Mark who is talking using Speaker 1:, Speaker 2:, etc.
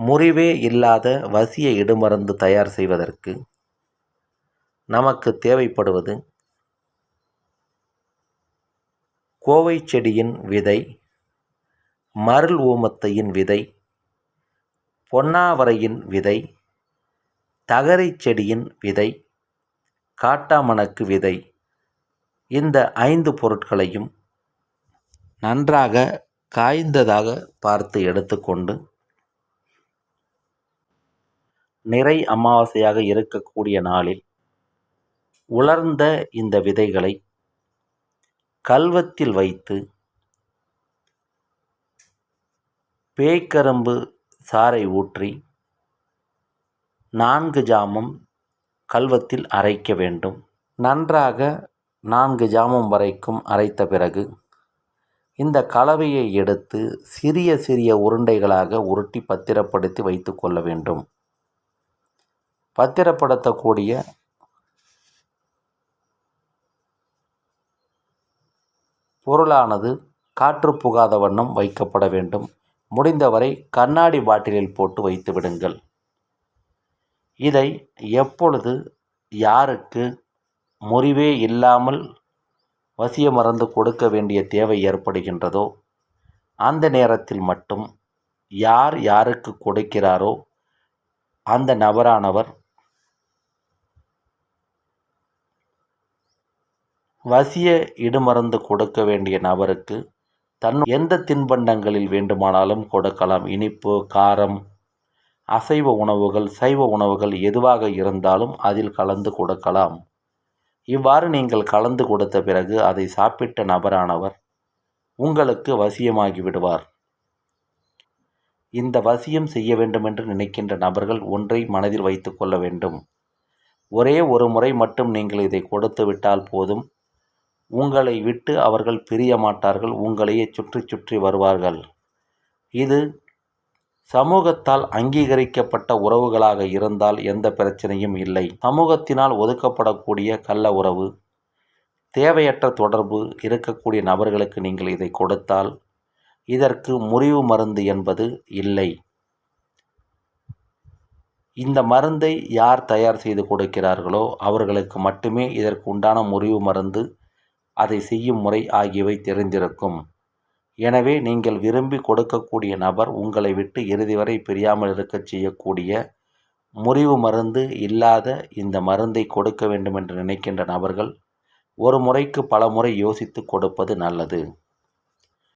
Speaker 1: முறிவே இல்லாத வசிய இடுமருந்து தயார் செய்வதற்கு நமக்கு தேவைப்படுவது கோவை செடியின் விதை மருள் ஊமத்தையின் விதை பொன்னாவரையின் விதை தகரை செடியின் விதை காட்டாமணக்கு விதை இந்த ஐந்து பொருட்களையும் நன்றாக காய்ந்ததாக பார்த்து எடுத்துக்கொண்டு நிறை அமாவாசையாக இருக்கக்கூடிய நாளில் உலர்ந்த இந்த விதைகளை கல்வத்தில் வைத்து பேய்க்கரும்பு சாறை ஊற்றி நான்கு ஜாமம் கல்வத்தில் அரைக்க வேண்டும். நன்றாக நான்கு ஜாமம் வரைக்கும் அரைத்த பிறகு இந்த கலவையை எடுத்து சிறிய சிறிய உருண்டைகளாக உருட்டி பத்திரப்படுத்தி வைத்து கொள்ள வேண்டும். பத்திரப்படுத்தக்கூடிய பொருளானது காற்று புகாத வண்ணம் வைக்கப்பட வேண்டும். முடிந்தவரை கண்ணாடி பாட்டிலில் போட்டு வைத்து விடுங்கள். இதை எப்பொழுது யாருக்கு முறிவே இல்லாமல் வசிய மருந்து கொடுக்க வேண்டிய தேவை ஏற்படுகின்றதோ அந்த நேரத்தில் மட்டும் யார் யாருக்கு கொடுக்கிறாரோ அந்த நபரானவர் வசிய இடுமருந்து கொடுக்க வேண்டிய நபருக்கு தன் எந்த தின்பண்டங்களில் வேண்டுமானாலும் கொடுக்கலாம். இனிப்பு காரம் அசைவ உணவுகள் சைவ உணவுகள் எதுவாக இருந்தாலும் அதில் கலந்து கொடுக்கலாம். இவ்வாறு நீங்கள் கலந்து கொடுத்த பிறகு அதை சாப்பிட்ட நபரானவர் உங்களுக்கு வசியமாகி விடுவார். இந்த வசியம் செய்ய வேண்டுமென்று நினைக்கின்ற நபர்கள் ஒன்றை மனதில் வைத்து கொள்ள வேண்டும். ஒரே ஒரு முறை மட்டும் நீங்கள் இதை கொடுத்து விட்டால் போதும். உங்களை விட்டு அவர்கள் பிரிய மாட்டார்கள் உங்களையே சுற்றி சுற்றி வருவார்கள். இது சமூகத்தால் அங்கீகரிக்கப்பட்ட உறவுகளாக இருந்தால் எந்த பிரச்சனையும் இல்லை. சமூகத்தினால் ஒதுக்கப்படக்கூடிய கள்ள உறவு தேவையற்ற தொடர்பு இருக்கக்கூடிய நபர்களுக்கு நீங்கள் இதை கொடுத்தால் இதற்கு முறிவு மருந்து என்பது இல்லை. இந்த மருந்தை யார் தயார் செய்து கொடுக்கிறார்களோ அவர்களுக்கு மட்டுமே இதற்கு உண்டான முறிவு மருந்து அதை செய்யும் முறை ஆகியவை தெரிந்திருக்கும். எனவே நீங்கள் விரும்பி கொடுக்கக்கூடிய நபர் உங்களை விட்டு இறுதி வரை பிரியாமல் இருக்கச் செய்யக்கூடிய முறிவு மருந்து இல்லாத இந்த மருந்தை கொடுக்க வேண்டும் என்று நினைக்கின்ற நபர்கள் ஒரு முறைக்கு பல முறை யோசித்து கொடுப்பது நல்லது.